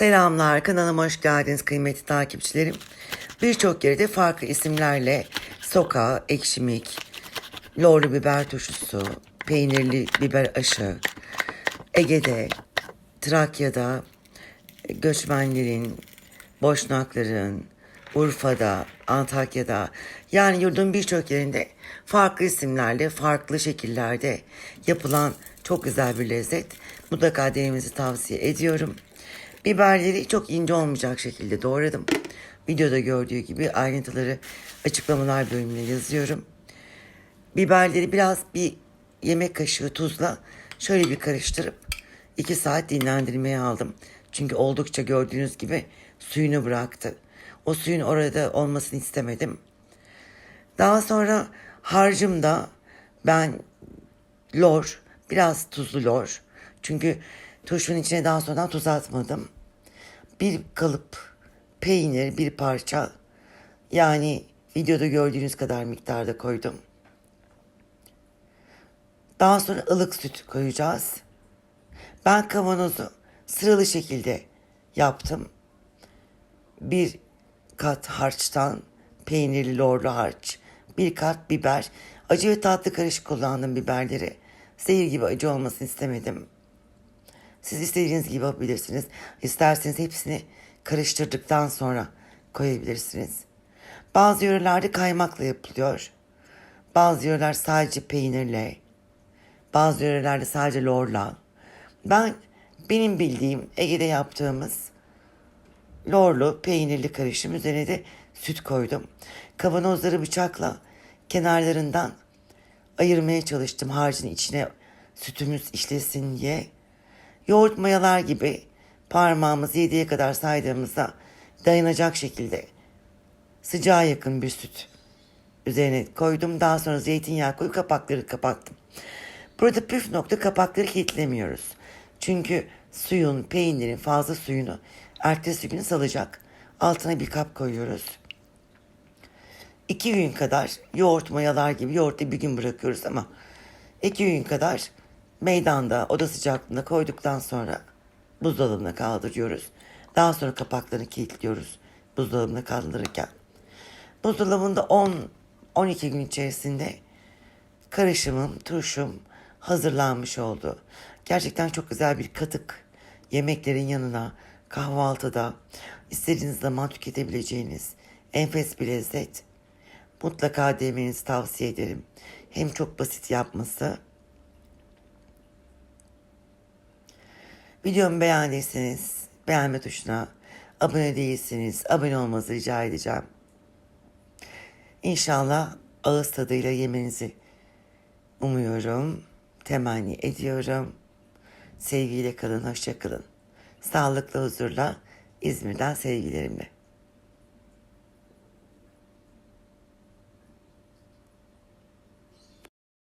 Selamlar, kanalıma hoş geldiniz kıymetli takipçilerim. Birçok yerde farklı isimlerle soka, ekşimik, lorlu biber turşusu, peynirli biber aşı, Ege'de, Trakya'da, göçmenlerin, boşnakların, Urfa'da, Antakya'da yani yurdun birçok yerinde farklı isimlerle, farklı şekillerde yapılan çok güzel bir lezzet. Mutlaka denemenizi tavsiye ediyorum. Biberleri çok ince olmayacak şekilde doğradım. Videoda gördüğü gibi ayrıntıları açıklamalar bölümüne yazıyorum. Biberleri biraz bir yemek kaşığı tuzla şöyle bir karıştırıp 2 saat dinlendirmeye aldım. Çünkü oldukça gördüğünüz gibi suyunu bıraktı. O suyun orada olmasını istemedim. Daha sonra harcımda ben lor, biraz tuzlu lor. Çünkü turşunun içine daha sonradan tuz atmadım. Bir kalıp peynir, bir parça. Yani videoda gördüğünüz kadar miktarda koydum. Daha sonra ılık süt koyacağız. Ben kavanozu sıralı şekilde yaptım. Bir kat harçtan peynirli lorlu harç, bir kat biber, acı ve tatlı karışık kullandım biberleri. Zehir gibi acı olmasını istemedim. Siz istediğiniz gibi yapabilirsiniz. İsterseniz hepsini karıştırdıktan sonra koyabilirsiniz. Bazı yörelerde kaymakla yapılıyor. Bazı yöreler sadece peynirle. Bazı yörelerde sadece lorla. Ben benim bildiğim Ege'de yaptığımız lorlu peynirli karışım üzerine de süt koydum. Kavanozları bıçakla kenarlarından ayırmaya çalıştım harcın içine sütümüz işlesin diye. Yoğurt mayalar gibi parmağımız yediye kadar saydığımızda dayanacak şekilde sıcağa yakın bir süt üzerine koydum. Daha sonra zeytinyağı koyup kapakları kapattım. Burada püf nokta kapakları kilitlemiyoruz. Çünkü suyun, peynirin fazla suyunu ertesi gün salacak. Altına bir kap koyuyoruz. İki gün kadar yoğurt mayalar gibi yoğurtta bir gün bırakıyoruz ama iki gün kadar meydanda oda sıcaklığında koyduktan sonra buzdolabına kaldırıyoruz. Daha sonra kapaklarını kilitliyoruz buzdolabına kaldırırken. Buzdolabında 10-12 gün içerisinde karışımım, turşum hazırlanmış oldu. Gerçekten çok güzel bir katık yemeklerin yanına kahvaltıda istediğiniz zaman tüketebileceğiniz enfes bir lezzet. Mutlaka demenizi tavsiye ederim. Hem çok basit yapması. Videomu beğendiyseniz beğenme tuşuna abone değilseniz abone olmanızı rica edeceğim. İnşallah ağız tadıyla yemenizi umuyorum, temenni ediyorum. Sevgiyle kalın, hoşça kalın. Sağlıklı huzurla İzmir'den sevgilerimle.